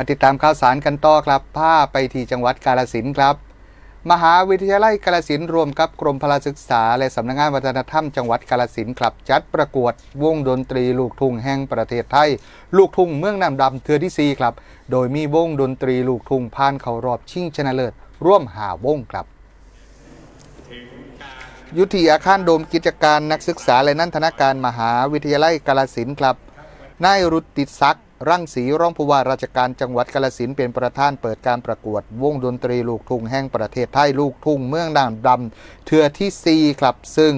มาติดตามข่าวสารกันต่อครับพาไปที่จังหวัดกาฬสินครับ มหาวิทยาลัยกาฬสินรวมกับกรมพลศึกษา และสำนักงานวัฒนธรรมจังหวัดกาฬสินครับจัดประกวดวงดนตรีลูกทุ่งแห่งประเทศไทย ลูกทุ่งเมืองน้ำดำเทือที่4ครับ โดยมีวงดนตรีลูกทุ่งผ่านเข้ารอบชิงชนะเลิศร่วมหาวงครับยุทธีอาคารโดมกิจการนักศึกษาและนันทนาการมหาวิทยาลัยกาฬสินครับนายรุตติศักดิ์ รังสีรองผู้ว่าราชการจังหวัดกาฬสินเป็นประธานเปิดการประกวด วงดนตรีลูกทุ่งแห่งประเทศไทยลูกทุ่งเมืองน้ำดำเทือทีสี่4ครับซึ่ง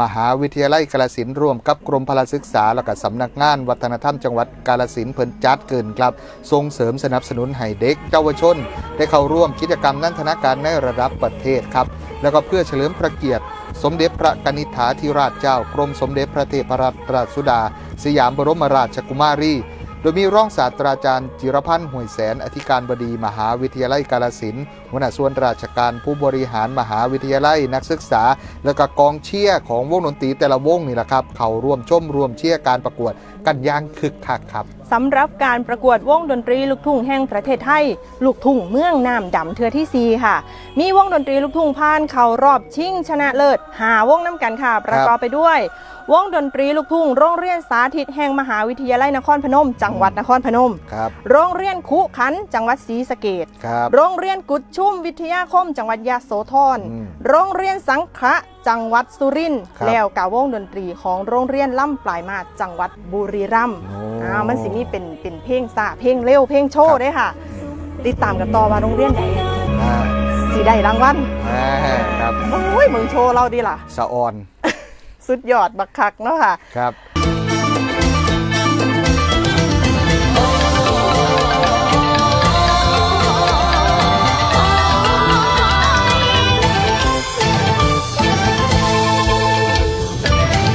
มหาวิทยาลัยกาฬสินร่วมกับกรมพลศึกษา และก็สำนักงานวัฒนธรรมจังหวัดกาฬสินเพิ่นจัดเกินครับ ส่งเสริมสนับสนุนให้เด็กเยาวชน ได้เข้าร่วมกิจกรรมนันทนาการในระดับประเทศครับ แล้วก็เพื่อเฉลิมพระเกียรติ สมเด็จพระกนิษฐาธิราชเจ้ากรมสมเด็จพระเทพรัตนราชสุดา สยามบรมราชกุมารี โดยมีร่องศาสตราจารย์จิรพันธ์ห่วยแสน อธิการบดีมหาวิทยาลัยกาฬสินธุ์หัวหน้าส่วนราชการผู้บริหารมหาวิทยาลัยนักศึกษา และก็กองเชียร์ของวงดนตรีแต่ละวงนี่แหละครับ เขาร่วมชมร่วมเชียร์การประกวดกันอย่างคึกคักครับสำหรับการประกวดวงดนตรีลูกทุ่งแห่งประเทศไทย ลูกทุ่งเมืองน้ำดำเทือที่ 4 ค่ะ มีวงดนตรีลูกทุ่งผ่าน เข้ารอบชิงชนะเลิศหาวงน้ำกันค่ะ ประกอบไปด้วย วงดนตรีลูกทุ่งโรงเรียนสาธิตแห่งมหาวิทยาลัยนครพนม จังหวัดนครพนม ครับโรงเรียนคุขันจังหวัดศรีสะเกดครับ โรงเรียนกุดชุ่มวิทยาคม จังหวัดยะโสธรอืมโรงเรียนสังขะจังหวัดสุรินทร์ครับแล้วกาวงดนตรีของโรงเรียนล่ำปลายมาศจังหวัดบุรีรัมย์โอ้ อ่ามันสิมีเป็นเป็นเพลงซาเพลงเร็วเพลงโชว์ด้วยค่ะ ติดตามกันต่อว่าโรงเรียนไหนอ่าสีได้รางวัลอ่าครับโอ้ยมึงโชว์เราดีล่ะ สะออน สุดยอดบักคักเนาะค่ะ ครับ